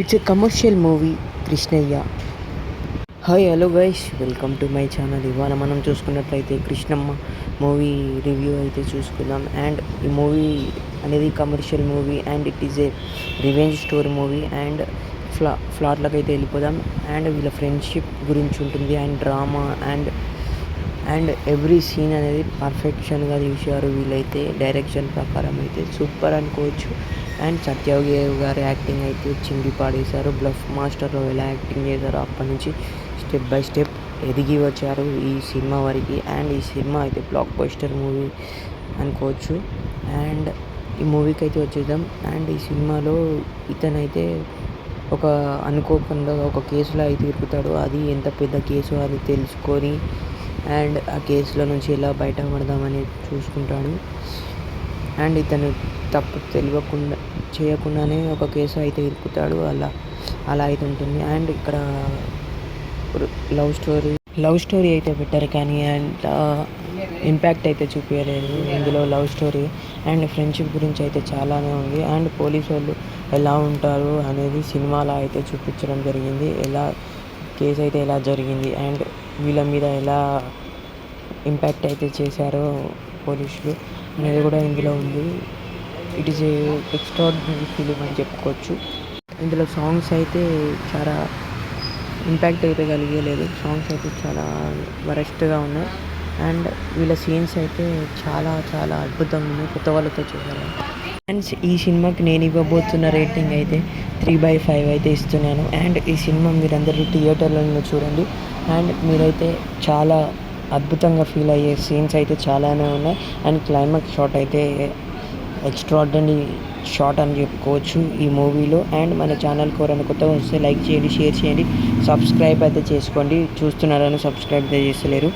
It's a commercial movie Krishnayya hi hello guys welcome to my channel ఇవాళ మనం చూసుకున్నట్లయితే Krishnamma movie review అయితే చూసుకుందాం. అండ్ ఈ మూవీ అనేది commercial movie and it is a revenge story movie and ఫ్లా ఫ్లాట్లకు అయితే వెళ్ళిపోదాం. అండ్ వీళ్ళ ఫ్రెండ్షిప్ గురించి ఉంటుంది and drama and and every scene అనేది పర్ఫెక్షన్గా తీశారు వీళ్ళైతే. డైరెక్షన్ ప్రకారం అయితే సూపర్ అనుకోవచ్చు. అండ్ సత్యదేవ్ గారి యాక్టింగ్ అయితే చిండి పాడేశారు. బ్లఫ్ మాస్టర్లో ఎలా యాక్టింగ్ చేశారో అప్పటి నుంచి స్టెప్ బై స్టెప్ ఎదిగి వచ్చారు ఈ సినిమా వరకు. అండ్ ఈ సినిమా అయితే బ్లాక్ బస్టర్ మూవీ అనుకోవచ్చు. అండ్ ఈ మూవీకి అయితే వచ్చేద్దాం. అండ్ ఈ సినిమాలో ఇతనైతే ఒక అనుకోకుండా ఒక కేసులో అయితే ఇరుకుతాడు అది ఎంత పెద్ద కేసు అది తెలుసుకొని అండ్ ఆ కేసులో నుంచి ఎలా బయటపడదామని చూసుకుంటాడు. అండ్ ఇతను తప్పు తెలియకుండా చేయకుండానే ఒక కేసు అయితే ఇరుకుతాడు. అలా అలా అయితే ఉంటుంది. అండ్ ఇక్కడ లవ్ స్టోరీ లవ్ స్టోరీ అయితే పెట్టారు కానీ అండ్ ఇంపాక్ట్ అయితే చూపించలేదు ఇందులో లవ్ స్టోరీ అండ్ ఫ్రెండ్షిప్ గురించి అయితే చాలానే ఉంది. అండ్ పోలీసు వాళ్ళు ఎలా ఉంటారు అనేది సినిమాలో అయితే చూపించడం జరిగింది. ఎలా కేసు అయితే ఎలా జరిగింది అండ్ వీళ్ళ మీద ఎలా ఇంపాక్ట్ అయితే చేశారో పోలీసులు అనేది కూడా ఇందులో ఉంది. It is a extraordinary film అని చెప్పుకోవచ్చు. ఇందులో సాంగ్స్ అయితే చాలా ఇంపాక్ట్ అయితే కలిగలేదు. సాంగ్స్ అయితే చాలా వరెస్ట్గా ఉన్నాయి. అండ్ వీళ్ళ సీన్స్ అయితే చాలా చాలా అద్భుతంగా ఉన్నాయి. కొత్త వాళ్ళతో చూసారు? అండ్ ఈ సినిమాకి నేను ఇవ్వబోతున్న రేటింగ్ అయితే త్రీ బై ఫైవ్ అయితే ఇస్తున్నాను. అండ్ ఈ సినిమా మీరందరూ థియేటర్లో చూడండి. అండ్ మీరైతే చాలా అద్భుతంగా ఫీల్ అయ్యే సీన్స్ అయితే చాలానే ఉన్నాయి. అండ్ క్లైమాక్స్ షాట్ అయితే ఎక్స్ట్రాడనరీ షాట్ అని చెప్పుకోవచ్చు ఈ మూవీలో. అండ్ మన ఛానల్ కోరని కొత్తగా వస్తే లైక్ చేయండి షేర్ చేయండి. సబ్స్క్రైబ్ అయితే చేసుకోండి. చూస్తున్నారని సబ్స్క్రైబ్ అయితే చేస్తలేరు.